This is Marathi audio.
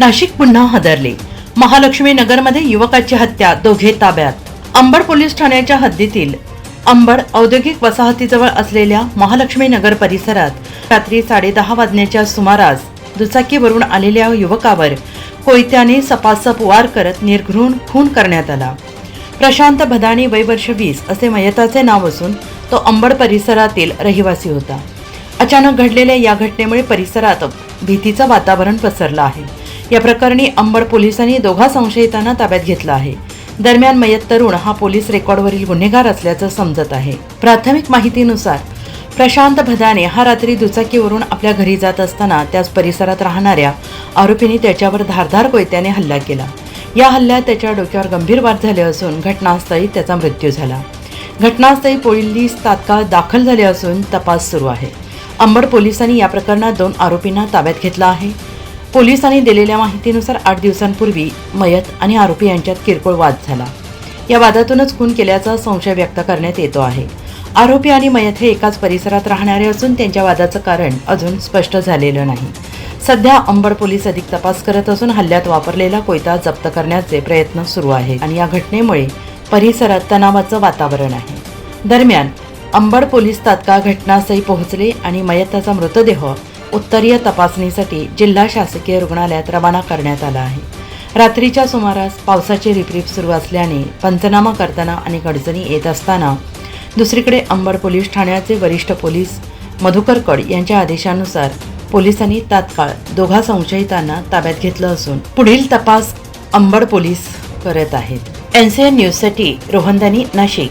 नाशिक पुन्हा हादरले. महालक्ष्मी नगरमध्ये युवकाची हत्या दोघे ताब्यात. अंबड पोलीस ठाण्याच्या हद्दीतील अंबड औद्योगिक वसाहतीजवळ असलेल्या महालक्ष्मी नगर परिसरात रात्री साडेदहा वाजण्याच्या सुमारास दुचाकीवरून आलेल्या युवकावर कोयत्याने सपासप वार करत निर्घृण खून करण्यात आला. प्रशांत भदाणी वय वर्ष वीस असे मयताचे नाव असून तो अंबड परिसरातील रहिवासी होता. अचानक घडलेल्या या घटनेमुळे परिसरात भीतीचं वातावरण पसरलं आहे. या प्रकरणी अंबड पोलिसांनी दोघा संशयितांना ताब्यात घेतलं आहे. दरम्यान मयत तरुण हा पोलीस रेकॉर्डवरील गुन्हेगार असल्याचं समजत आहे. प्राथमिक माहितीनुसार प्रशांत भदाने हा रात्री दुचाकीवरून आपल्या घरी जात असताना त्याच परिसरात राहणाऱ्या आरोपींनी त्याच्यावर धारधार कोयत्याने हल्ला केला. या हल्ल्यात त्याच्या डोक्यावर गंभीर वाद झाले असून घटनास्थळी त्याचा मृत्यू झाला. घटनास्थळी पोलीस तात्काळ दाखल झाले असून तपास सुरू आहे. अंबड पोलिसांनी या प्रकरणात दोन आरोपींना ताब्यात घेतला आहे. पोलिसांनी दिलेल्या माहितीनुसार आठ दिवसांपूर्वी मयत आणि आरोपी यांच्यात किरकोळ वाद झाला. या वादातूनच खून केल्याचा संशय व्यक्त करण्यात येतो आहे. आरोपी आणि मयत हे एकाच परिसरात राहणारे असून त्यांच्या वादाचं कारण अजून स्पष्ट झालेलं नाही. सध्या अंबड पोलीस अधिक तपास करत असून हल्ल्यात वापरलेला कोयता जप्त करण्याचे प्रयत्न सुरू आहेत आणि या घटनेमुळे परिसरात तणावाचं वातावरण आहे. दरम्यान अंबड पोलीस तात्काळ घटनास्थळी पोहोचले आणि मयताचा मृतदेह उत्तरीय तपासणीसाठी जिल्हा शासकीय रुग्णालयात रवाना करण्यात आला आहे. रात्रीच्या सुमारास पावसाची रिपरिप सुरू असल्याने पंचनामा करताना अनेक अडचणी येत असताना दुसरीकडे अंबड पोलीस ठाण्याचे वरिष्ठ पोलीस मधुकर कड यांच्या आदेशानुसार पोलिसांनी तात्काळ दोघा संशयितांना ताब्यात घेतलं असून पुढील तपास अंबड पोलीस करत आहेत. एनसीएन न्यूजसाठी रोहनदानी नाशिक.